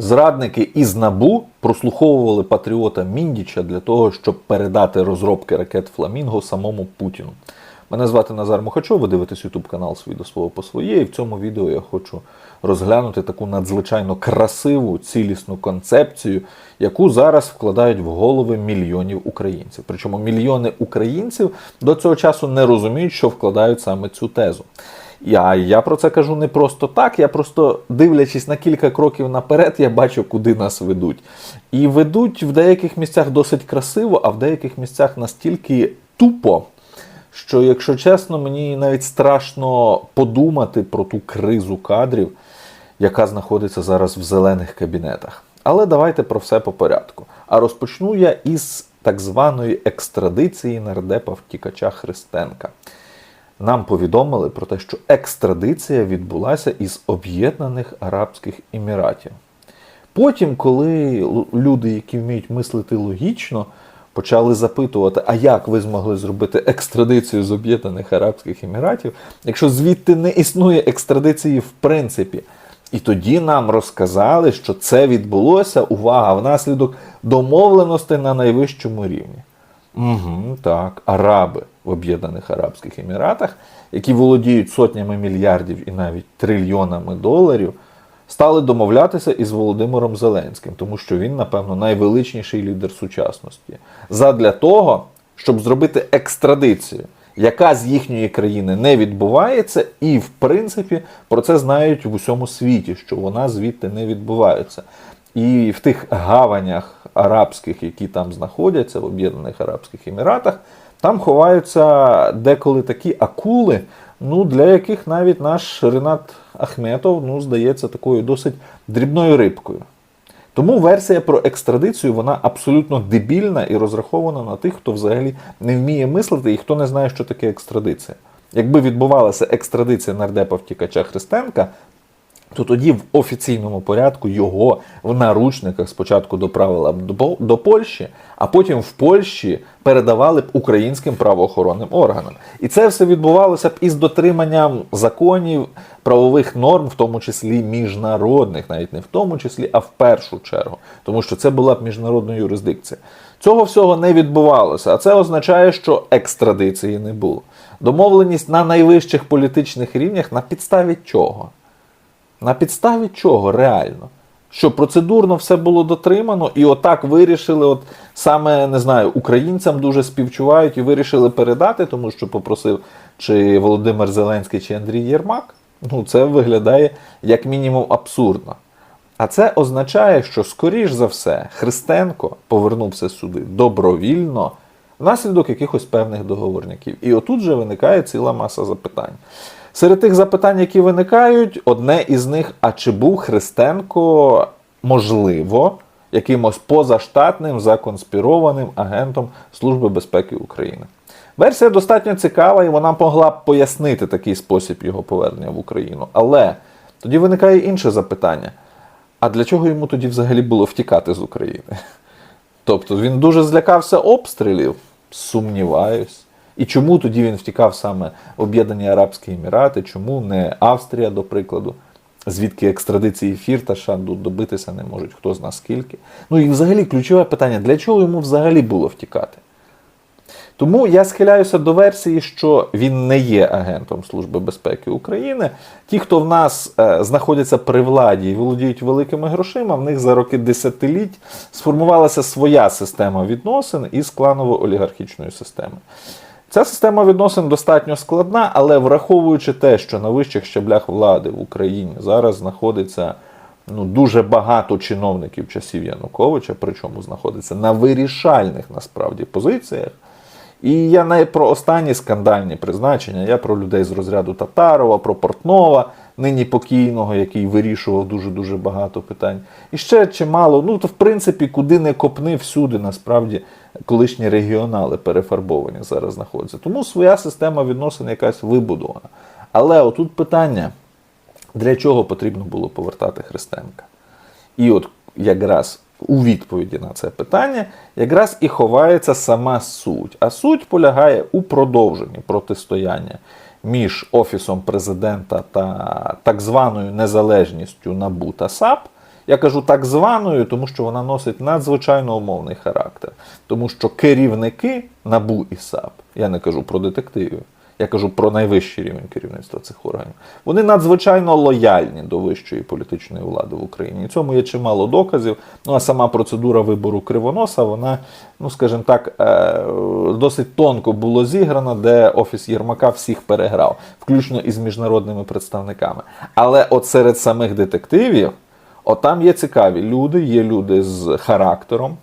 Зрадники із НАБУ прослуховували патріота Міндіча для того, щоб передати розробки ракет Фламінго самому Путіну. Мене звати Назар Мухачов, ви дивитесь YouTube канал «Свій до свого по своє. І в цьому відео я хочу розглянути таку надзвичайно красиву, цілісну концепцію, яку зараз вкладають в голови мільйонів українців. Причому мільйони українців до цього часу не розуміють, що вкладають саме цю тезу. Я, я про це кажу не просто так, я просто дивлячись на кілька кроків наперед, я бачу, куди нас ведуть. І ведуть в деяких місцях досить красиво, а в деяких місцях настільки тупо, що, якщо чесно, мені навіть страшно подумати про ту кризу кадрів, яка знаходиться зараз в зелених кабінетах. Але давайте про все по порядку. А розпочну я із так званої екстрадиції нардепа втікача Христенка нам повідомили про те, що екстрадиція відбулася із Об'єднаних Арабських Еміратів. Потім, коли люди, які вміють мислити логічно, почали запитувати, а як ви змогли зробити екстрадицію з Об'єднаних Арабських Еміратів, якщо звідти не існує екстрадиції в принципі. І тоді нам розказали, що це відбулося, увага, внаслідок домовленостей на найвищому рівні. Угу, так, араби в Об'єднаних Арабських Еміратах, які володіють сотнями мільярдів і навіть трильйонами доларів, стали домовлятися із Володимиром Зеленським, тому що він, напевно, найвеличніший лідер сучасності. Задля того, щоб зробити екстрадицію, яка з їхньої країни не відбувається, і, в принципі, про це знають в усьому світі, що вона звідти не відбувається. І в тих гаванях арабських, які там знаходяться, в Об'єднаних Арабських Еміратах, там ховаються деколи такі акули, ну, для яких навіть наш Ренат Ахметов ну, здається такою досить дрібною рибкою. Тому версія про екстрадицію вона абсолютно дебільна і розрахована на тих, хто взагалі не вміє мислити і хто не знає, що таке екстрадиція. Якби відбувалася екстрадиція нардепа втікача Христенка, то тоді в офіційному порядку його в наручниках спочатку доправили б до, Польщі, а потім в Польщі передавали б українським правоохоронним органам. І це все відбувалося б із дотриманням законів, правових норм, в тому числі міжнародних, навіть не в тому числі, а в першу чергу, тому що це була б міжнародна юрисдикція. Цього всього не відбувалося, а це означає, що екстрадиції не було. Домовленість на найвищих політичних рівнях на підставі чого? На підставі чого реально? Що процедурно все було дотримано, і отак вирішили, от саме не знаю, українцям дуже співчувають і вирішили передати, тому що попросив чи Володимир Зеленський, чи Андрій Єрмак. Ну, це виглядає як мінімум абсурдно. А це означає, що, скоріш за все, Христенко повернувся сюди добровільно внаслідок якихось певних договорників. І отут же виникає ціла маса запитань. Серед тих запитань, які виникають, одне із них: а чи був Христенко можливо якимось позаштатним законспірованим агентом Служби безпеки України? Версія достатньо цікава, і вона могла б пояснити такий спосіб його повернення в Україну. Але тоді виникає інше запитання: а для чого йому тоді взагалі було втікати з України? Тобто він дуже злякався обстрілів, сумніваюсь. І чому тоді він втікав саме Об'єднані Арабські Емірати, чому не Австрія, до прикладу, звідки екстрадиції Фірташа добитися не можуть, хто зна скільки. Ну і взагалі ключове питання, для чого йому взагалі було втікати? Тому я схиляюся до версії, що він не є агентом Служби безпеки України. Ті, хто в нас е, знаходяться при владі і володіють великими грошима, в них за роки десятиліть сформувалася своя система відносин із кланово-олігархічною системою. Ця система відносин достатньо складна, але враховуючи те, що на вищих щаблях влади в Україні зараз знаходиться ну, дуже багато чиновників часів Януковича, причому знаходиться на вирішальних насправді позиціях. І я не про останні скандальні призначення, я про людей з розряду Татарова, про Портнова, нині покійного, який вирішував дуже-дуже багато питань. І ще чимало, ну то в принципі, куди не копни, всюди насправді колишні регіонали перефарбовані зараз знаходяться. Тому своя система відносин якась вибудована. Але отут питання, для чого потрібно було повертати Христенка? І от якраз у відповіді на це питання якраз і ховається сама суть. А суть полягає у продовженні протистояння між Офісом президента та так званою незалежністю НАБУ та САП Я кажу так званою, тому що вона носить надзвичайно умовний характер. Тому що керівники НАБУ і САП, я не кажу про детективів, я кажу про найвищий рівень керівництва цих органів. Вони надзвичайно лояльні до вищої політичної влади в Україні. І цьому є чимало доказів. Ну а сама процедура вибору кривоноса, вона, ну скажімо так, е, досить тонко було зіграна, де офіс Єрмака всіх переграв, включно із міжнародними представниками. Але от серед самих детективів, от там є цікаві люди, є люди з характером,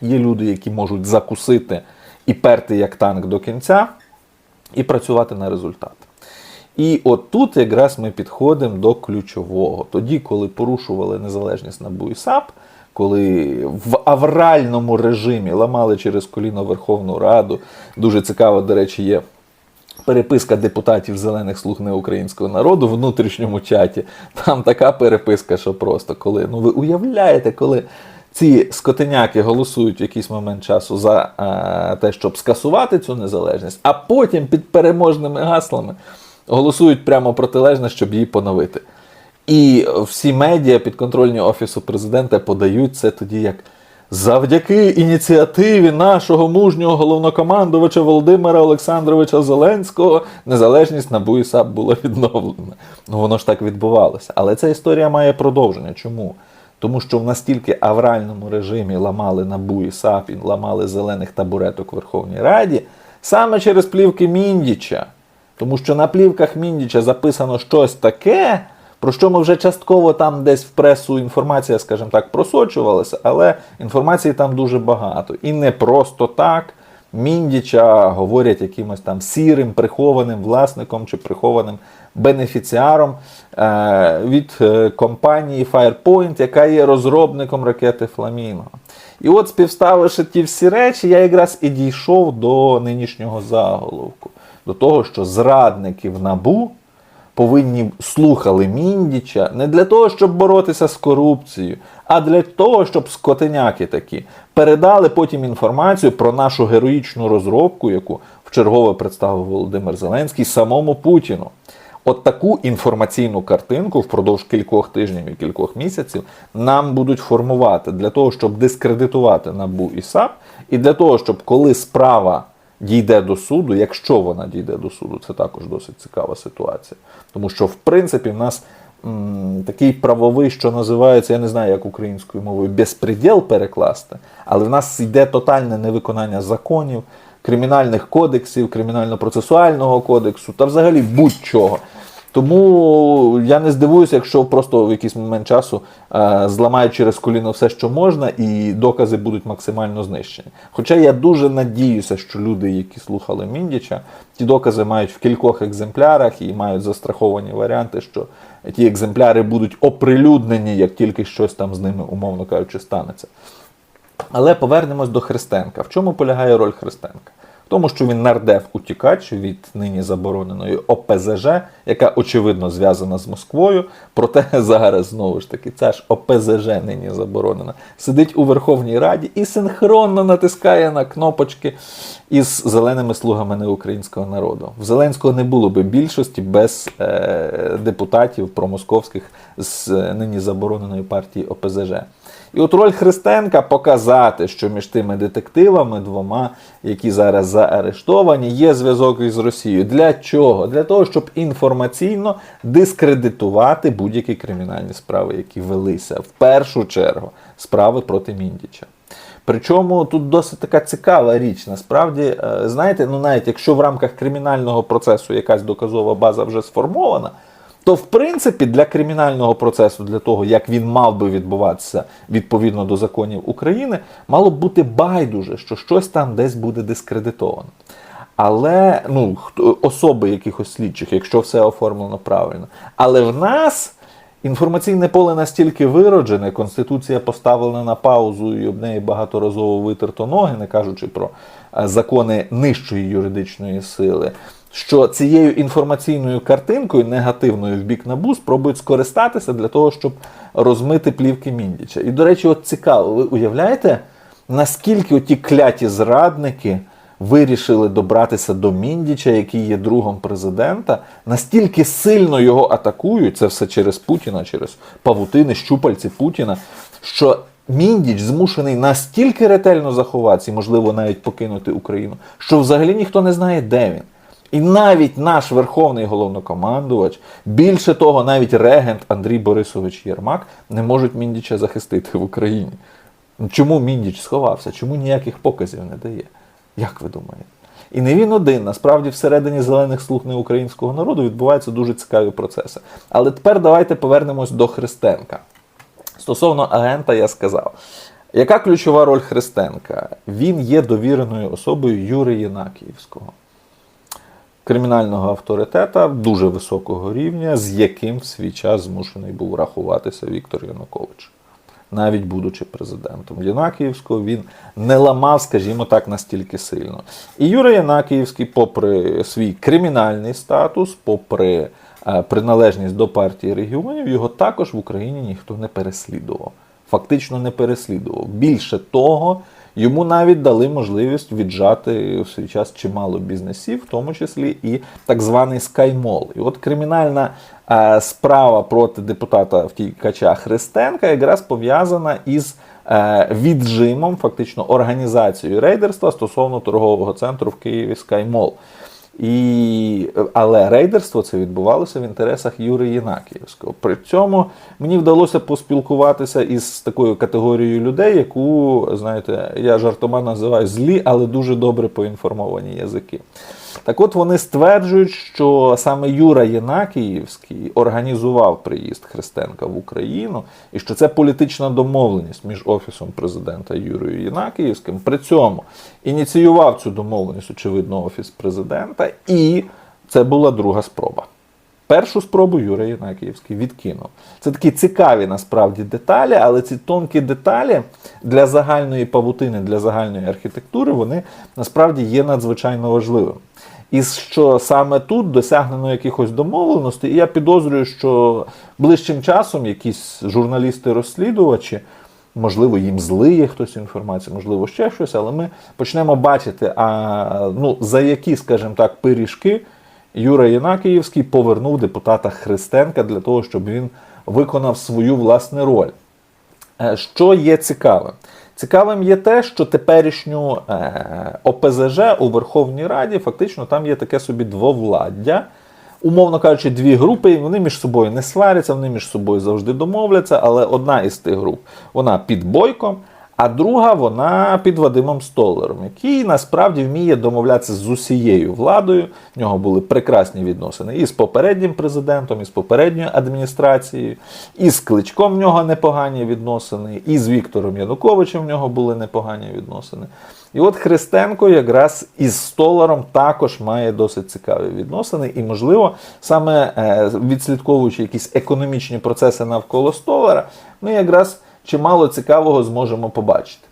є люди, які можуть закусити і перти як танк до кінця і працювати на результат. І от тут якраз ми підходимо до ключового. Тоді, коли порушували незалежність НАБУ і САП, коли в авральному режимі ламали через коліно Верховну Раду, дуже цікаво, до речі, є. Переписка депутатів зелених слуг неукраїнського народу в внутрішньому чаті. Там така переписка, що просто коли. Ну ви уявляєте, коли ці скотиняки голосують в якийсь момент часу за е, те, щоб скасувати цю незалежність, а потім під переможними гаслами голосують прямо протилежне, щоб її поновити. І всі медіа підконтрольні Офісу президента подають це тоді як. Завдяки ініціативі нашого мужнього головнокомандувача Володимира Олександровича Зеленського незалежність НАБУ і САП була відновлена. Ну воно ж так відбувалося. Але ця історія має продовження. Чому? Тому що в настільки авральному режимі ламали НАБУ і САП і ламали зелених табуреток в Верховній Раді саме через плівки Міндіча. Тому що на плівках Міндіча записано щось таке, про що ми вже частково там десь в пресу інформація, скажімо так, просочувалася, але інформації там дуже багато. І не просто так. Міндіча говорять якимось там сірим, прихованим власником чи прихованим бенефіціаром е, від е, компанії Firepoint, яка є розробником ракети Фламінго. І от, співставивши ті всі речі, я якраз і дійшов до нинішнього заголовку, до того, що зрадники в набу повинні слухали Міндіча не для того, щоб боротися з корупцією, а для того, щоб скотиняки такі передали потім інформацію про нашу героїчну розробку, яку вчергове представив Володимир Зеленський самому Путіну. От таку інформаційну картинку впродовж кількох тижнів і кількох місяців нам будуть формувати для того, щоб дискредитувати НАБУ і САП, і для того, щоб коли справа дійде до суду, якщо вона дійде до суду, це також досить цікава ситуація. Тому що, в принципі, в нас м, такий правовий, що називається, я не знаю, як українською мовою, безпреділ перекласти, але в нас йде тотальне невиконання законів, кримінальних кодексів, кримінально-процесуального кодексу та взагалі будь-чого. Тому я не здивуюся, якщо просто в якийсь момент часу е, зламають через коліно все, що можна, і докази будуть максимально знищені. Хоча я дуже надіюся, що люди, які слухали Міндіча, ті докази мають в кількох екземплярах і мають застраховані варіанти, що ті екземпляри будуть оприлюднені, як тільки щось там з ними, умовно кажучи, станеться. Але повернемось до Христенка. В чому полягає роль Христенка? Тому, що він нардев утікач від нині забороненої ОПЗЖ, яка очевидно зв'язана з Москвою. Проте зараз знову ж таки ця ж ОПЗЖ нині заборонена. Сидить у Верховній Раді і синхронно натискає на кнопочки із зеленими слугами неукраїнського народу. В Зеленського не було би більшості без е, депутатів промосковських з е, нині забороненої партії ОПЗЖ. І от роль Христенка показати, що між тими детективами двома, які зараз заарештовані, є зв'язок із Росією. Для чого? Для того, щоб інформаційно дискредитувати будь-які кримінальні справи, які велися в першу чергу справи проти Міндіча. Причому тут досить така цікава річ. Насправді, е, знаєте, ну навіть якщо в рамках кримінального процесу якась доказова база вже сформована, то в принципі для кримінального процесу, для того, як він мав би відбуватися відповідно до законів України, мало б бути байдуже, що щось там десь буде дискредитовано. Але ну, особи якихось слідчих, якщо все оформлено правильно. Але в нас інформаційне поле настільки вироджене, Конституція поставлена на паузу і об неї багаторазово витерто ноги, не кажучи про е, закони нижчої юридичної сили. Що цією інформаційною картинкою негативною в бік набу спробують скористатися для того, щоб розмити плівки Міндіча. І, до речі, от цікаво, ви уявляєте, наскільки оті кляті зрадники вирішили добратися до Міндіча, який є другом президента, настільки сильно його атакують, це все через Путіна, через павутини, щупальці Путіна, що Міндіч змушений настільки ретельно заховатися, можливо, навіть покинути Україну, що взагалі ніхто не знає, де він. І навіть наш верховний головнокомандувач, більше того, навіть регент Андрій Борисович Єрмак не можуть Міндіча захистити в Україні. Чому Міндіч сховався? Чому ніяких показів не дає? Як ви думаєте? І не він один. Насправді, всередині зелених слуг неукраїнського народу відбуваються дуже цікаві процеси. Але тепер давайте повернемось до Христенка. Стосовно агента, я сказав. Яка ключова роль Христенка? Він є довіреною особою Юрія Єнакіївського, кримінального авторитета дуже високого рівня, з яким в свій час змушений був рахуватися Віктор Янукович, навіть будучи президентом Єнакіївського, він не ламав, скажімо так, настільки сильно. І Юрій Янакіївський, попри свій кримінальний статус, попри е, приналежність до партії регіонів, його також в Україні ніхто не переслідував. Фактично не переслідував. Більше того, йому навіть дали можливість віджати в свій час чимало бізнесів, в тому числі і так званий скаймол. І от кримінальна е, справа проти депутата втікача Христенка якраз пов'язана із е, віджимом, фактично організацією рейдерства стосовно торгового центру в Києві Скаймол. І, але рейдерство це відбувалося в інтересах Юри Єнакіївського. При цьому мені вдалося поспілкуватися із такою категорією людей, яку, знаєте, я жартома називаю злі, але дуже добре поінформовані язики. Так от вони стверджують, що саме Юра Єнакіївський організував приїзд Христенка в Україну, і що це політична домовленість між Офісом президента Юрією Єнакіївським. При цьому ініціював цю домовленість, очевидно, Офіс президента, і це була друга спроба. Першу спробу Юрій Єнакіївський відкинув. Це такі цікаві насправді деталі, але ці тонкі деталі для загальної павутини, для загальної архітектури, вони насправді є надзвичайно важливими. І що саме тут досягнено якихось домовленостей, і я підозрюю, що ближчим часом якісь журналісти-розслідувачі, можливо, їм злиє хтось інформацію, можливо, ще щось, але ми почнемо бачити, а ну за які, скажімо так, пиріжки. Юра Єнакіївський повернув депутата Христенка для того, щоб він виконав свою власну роль. Е, Що є цікавим? Цікавим є те, що теперішню е, ОПЗЖ у Верховній Раді фактично там є таке собі двовладдя. Умовно кажучи, дві групи, вони між собою не сваряться, вони між собою завжди домовляться, але одна із тих груп вона під бойком, а друга вона під Вадимом Столером, який насправді вміє домовлятися з усією владою. В нього були прекрасні відносини і з попереднім президентом, і з попередньою адміністрацією, і з Кличком в нього непогані відносини, і з Віктором Януковичем в нього були непогані відносини. І от Христенко якраз із Столаром також має досить цікаві відносини, і, можливо, саме е, відслідковуючи якісь економічні процеси навколо Столара, ми якраз чимало цікавого зможемо побачити.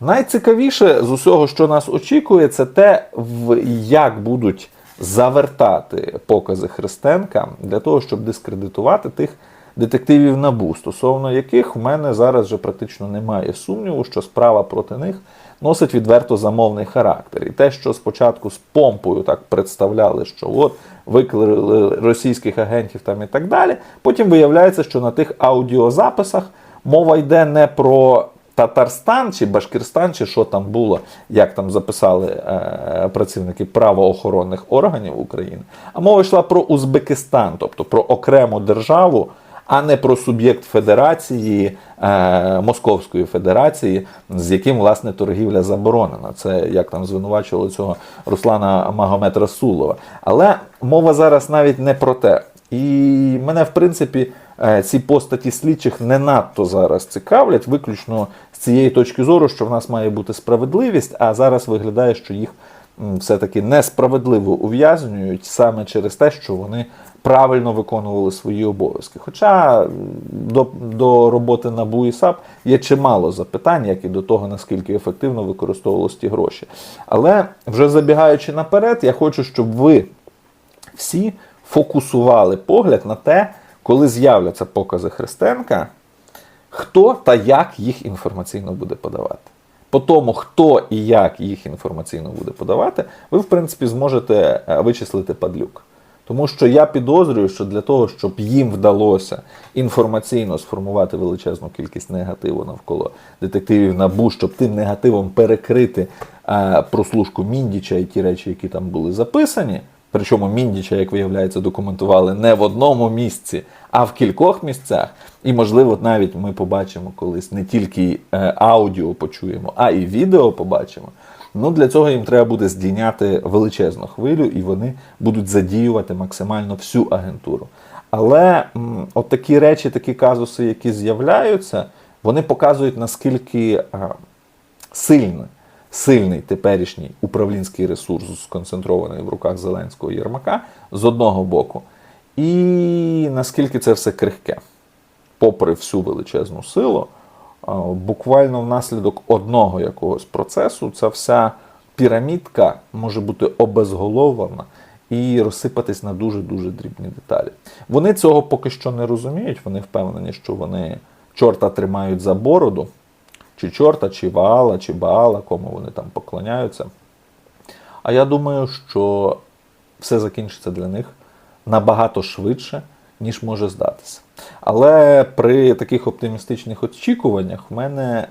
Найцікавіше з усього, що нас очікує, це те, в як будуть завертати покази Христенка для того, щоб дискредитувати тих детективів набу, стосовно яких в мене зараз вже практично немає сумніву, що справа проти них носить відверто замовний характер. І те, що спочатку з помпою так представляли, що от викликали російських агентів там і так далі, потім виявляється, що на тих аудіозаписах мова йде не про Татарстан чи Башкирстан, чи що там було, як там записали е, працівники правоохоронних органів України, а мова йшла про Узбекистан, тобто про окрему державу, а не про суб'єкт Федерації е, Московської Федерації, з яким власне торгівля заборонена. Це як там звинувачували цього Руслана Магомед Расулова. Але мова зараз навіть не про те. І мене, в принципі, ці постаті слідчих не надто зараз цікавлять, виключно з цієї точки зору, що в нас має бути справедливість, а зараз виглядає, що їх все-таки несправедливо ув'язнюють саме через те, що вони правильно виконували свої обов'язки. Хоча до, до роботи НАБУ і САП є чимало запитань, як і до того, наскільки ефективно використовувалися ті гроші. Але вже забігаючи наперед, я хочу, щоб ви всі фокусували погляд на те, коли з'являться покази Христенка, хто та як їх інформаційно буде подавати. по тому, хто і як їх інформаційно буде подавати, ви, в принципі, зможете е, вичислити падлюк. Тому що я підозрюю, що для того, щоб їм вдалося інформаційно сформувати величезну кількість негативу навколо детективів НАБУ, щоб тим негативом перекрити е, прослушку Міндіча і ті речі, які там були записані. Причому Міндіча, як виявляється, документували не в одному місці, а в кількох місцях. І, можливо, навіть ми побачимо колись не тільки е, аудіо почуємо, а і відео побачимо. Ну, для цього їм треба буде здійняти величезну хвилю, і вони будуть задіювати максимально всю агентуру. Але м, от такі речі, такі казуси, які з'являються, вони показують наскільки а, сильний, сильний теперішній управлінський ресурс, сконцентрований в руках Зеленського Єрмака, з одного боку, і наскільки це все крихке, попри всю величезну силу, буквально внаслідок одного якогось процесу ця вся пірамідка може бути обезголовлена і розсипатись на дуже-дуже дрібні деталі. Вони цього поки що не розуміють, вони впевнені, що вони чорта тримають за бороду, чи чорта, чи Ваала, чи Баала, кому вони там поклоняються. А я думаю, що все закінчиться для них набагато швидше, ніж може здатися. Але при таких оптимістичних очікуваннях в мене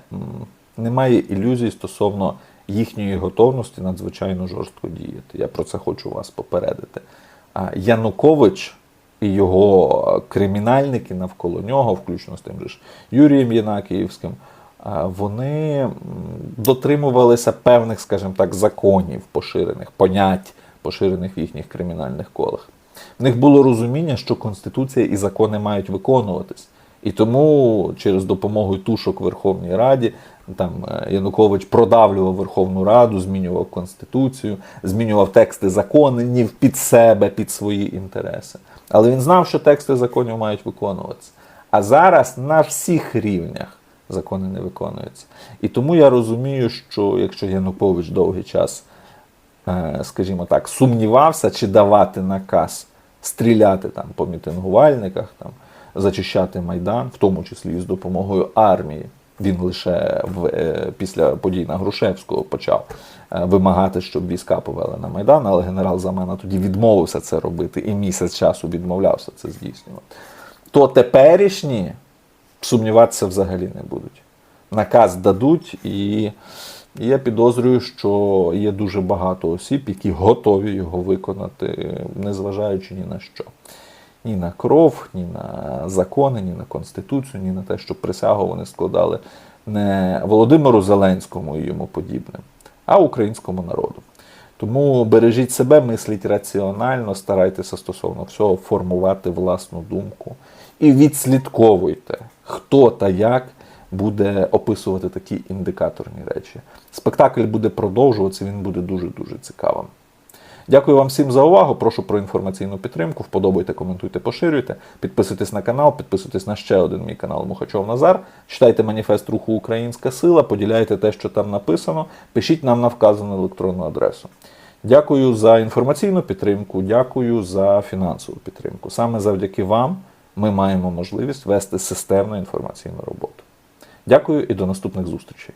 немає ілюзій стосовно їхньої готовності надзвичайно жорстко діяти. Я про це хочу вас попередити. Янукович і його кримінальники навколо нього, включно з тим же ж Юрієм Єнакіївським, вони дотримувалися певних, скажімо так, законів поширених, понять, поширених в їхніх кримінальних колах. В них було розуміння, що Конституція і закони мають виконуватись. І тому через допомогу тушок Верховній Раді там е, Янукович продавлював Верховну Раду, змінював Конституцію, змінював тексти законів під себе, під свої інтереси. Але він знав, що тексти законів мають виконуватися. А зараз на всіх рівнях закони не виконуються. І тому я розумію, що якщо Янукович довгий час е, скажімо так, сумнівався, чи давати наказ стріляти там по мітингувальниках, там, зачищати Майдан, в тому числі і з допомогою армії. Він лише в, е, після подій на Грушевського почав е, вимагати, щоб війська повели на Майдан, але генерал Замена тоді відмовився це робити і місяць часу відмовлявся це здійснювати. То теперішні сумніватися взагалі не будуть. Наказ дадуть, і я підозрюю, що є дуже багато осіб, які готові його виконати, незважаючи ні на що. Ні на кров, ні на закони, ні на конституцію, ні на те, що присягу вони складали не Володимиру Зеленському і йому подібним, а українському народу. Тому бережіть себе, мисліть раціонально, старайтеся стосовно всього формувати власну думку і відслідковуйте, хто та як буде описувати такі індикаторні речі. Спектакль буде продовжуватися, він буде дуже-дуже цікавим. Дякую вам всім за увагу. Прошу про інформаційну підтримку. Вподобайте, коментуйте, поширюйте. Підписуйтесь на канал, підписуйтесь на ще один мій канал Мухачов Назар. Читайте маніфест руху Українська Сила, поділяйте те, що там написано. Пишіть нам на вказану електронну адресу. Дякую за інформаційну підтримку, дякую за фінансову підтримку. Саме завдяки вам ми маємо можливість вести системну інформаційну роботу. Дякую і до наступних зустрічей.